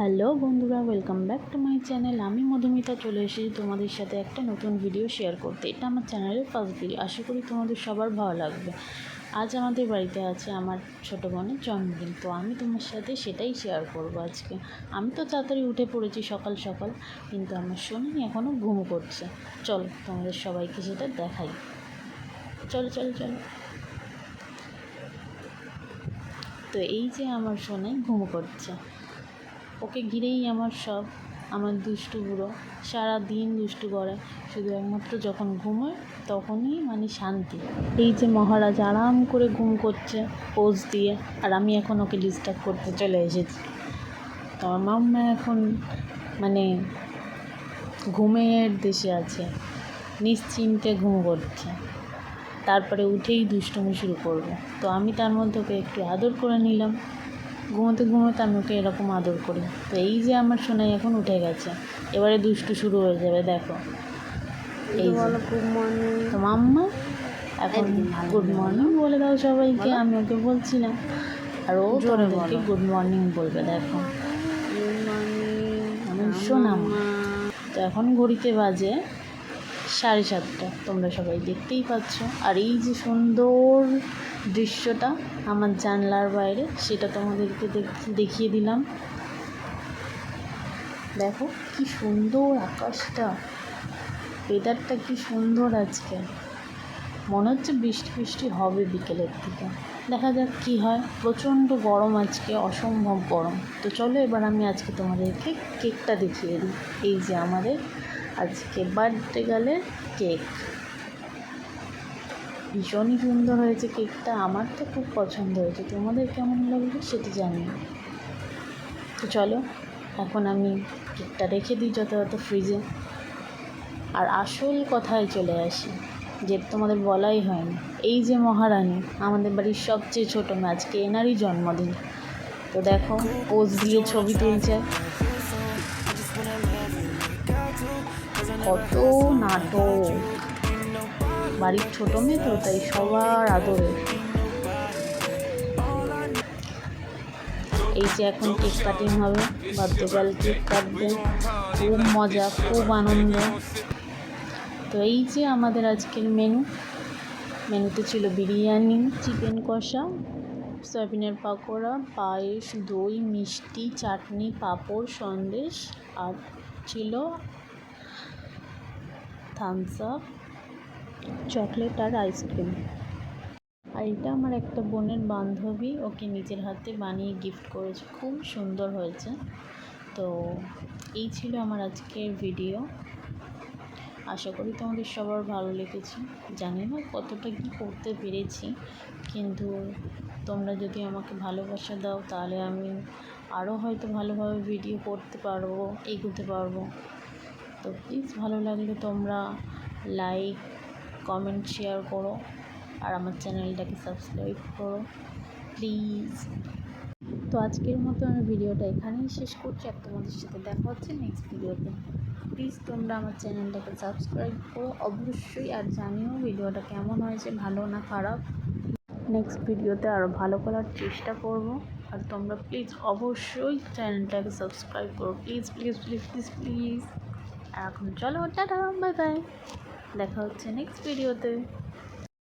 Hello বন্ধুরা welcome back to my channel আমি মধুমিতা চলে এসেছি তোমাদের সাথে একটা নতুন ভিডিও শেয়ার করতে। এটা আমার চ্যানেলের ফার্স্ট ভিডিও আশা করি তোমাদের সবার ভালো লাগবে। আজ আমাদের বাড়িতে আছে আমার ছোটো বোনের জন্মদিন। তো আমি তোমার সাথে সেটাই শেয়ার করব আজকে। আমি তো তাড়াতাড়ি উঠে পড়েছি সকাল সকাল, কিন্তু আমার শোনি এখনও ঘুম করছে। চলো তোমাদের সবাইকে সেটা দেখাই। চলো চলো চলো। তো এই যে আমার সোনাই ঘুম করছে। ওকে ঘিরেই আমার সব, আমার দুষ্টু বুড়ো। সারা দিন দুষ্টু করে। শুধু একমাত্র যখন ঘুমোয় তখনই মানে শান্তি। এই যে মহারাজ আরাম করে ঘুম করছে পোজ দিয়ে, আর আমি এখন ওকে ডিস্টার্ব করতে চলে এসেছি। তো আমার মাম্মা এখন মানে ঘুমের দেশে আছে। নিশ্চিন্তে ঘুম করছে। তারপরে উঠেই দুষ্টুমি শুরু করবে। তো আমি তার মধ্যে ওকে একটু আদর করে নিলাম। ঘুমোতে ঘুমোতে আমি ওকে এরকম আদর করি। তো এই যে আমার সোনাই এখন উঠে গেছে। এবারে দুষ্টু শুরু হয়ে যাবে দেখো। এই তো মাম্মা এখন গুড মর্নিং বলে। দাও সবাইকে আমি ওকে বলছিলাম আর ও জোরে তোমাদেরকে গুড মর্নিং বলবে দেখো। গুড মর্নিং আমি শোনাম তো এখন ঘড়িতে বাজে সাড়ে সাতটা, তোমরা সবাই দেখতেই পাচ্ছ। আর এই যে সুন্দর দৃশ্যটা আমার জানলার বাইরে, সেটা তোমাদেরকে দেখ- দেখিয়ে দিলাম। দেখো কি সুন্দর আকাশটা ওয়েদারটা কি সুন্দর আজকে। মনে হচ্ছে বৃষ্টি বৃষ্টি হবে বিকেলের দিকে। দেখা যাক কি হয়। প্রচণ্ড গরম আজকে, অসম্ভব গরম। তো চলো এবার আমি আজকে তোমাদেরকে কেকটা দেখিয়ে দিই। এই যে আমাদের আজকে বার্থডে গালের কেক। ভীষণই সুন্দর হয়েছে কেকটা, আমার তো খুব পছন্দ হয়েছে। তোমাদের কেমন লাগবে সেটা জানি তো চলো, এখন আমি কেকটা রেখে দিই যত ফ্রিজে। আর আসল কথায় চলে আসি, যে তোমাদের বলাই হয়নি। এই যে মহারানী, আমাদের বাড়ির সবচেয়ে ছোটো মেয়ে, আজকে এনারই জন্মদিন। তো দেখো, পোজ দিয়ে ছবি তুলছে। কত নাটক। বাড়ির ছোটো মেয়ে তো, তাই সবার আদরে। এই যে এখন কেক কাটিং হবে বার্থডেগাল কেক কাটবে, খুব মজা, খুব আনন্দ। তো এই যে আমাদের আজকের মেনু। মেনুতে ছিল বিরিয়ানি, চিকেন কষা, সয়াবিনের পাকোড়া, পায়েস, দই, মিষ্টি, চাটনি, পাঁপড়, সন্দেশ, আর ছিল থামস আপ চকলেট আর আইসক্রিম আর এটা আমার একটা বোনের বান্ধবী, ওকে নিজের হাতে বানিয়ে গিফট করেছে। খুব সুন্দর হয়েছে। তো এই ছিল আমার আজকের ভিডিও আশা করি তোমাদের সবার ভালো লেগেছে। জানি না কতটা কী করতে পেরেছি, কিন্তু তোমরা যদি আমাকে ভালোবাসা দাও, তাহলে আমি আরও হয়তো ভালোভাবে ভিডিও করতে পারব, এগোতে পারব। তো প্লিজ ভালো লাগলে তোমরা লাইক, কমেন্ট, শেয়ার করো আর আমার চ্যানেলটাকে সাবস্ক্রাইব করো, প্লিজ। তো আজকের মতো আমি ভিডিওটা এখানেই শেষ করছি আর তোমাদের সাথে দেখা হচ্ছে নেক্সট ভিডিওতে। প্লিজ তোমরা আমার চ্যানেলটাকে সাবস্ক্রাইব করো অবশ্যই আর জানিও ভিডিওটা কেমন হয়েছে, ভালো না খারাপ। নেক্সট ভিডিওতে আরও ভালো করার চেষ্টা করব। আর তোমরা প্লিজ অবশ্যই চ্যানেলটাকে সাবস্ক্রাইব করো। Please please please please please. এখন চলো টাটা বাই বাই দেখা হচ্ছে নেক্সট ভিডিওতে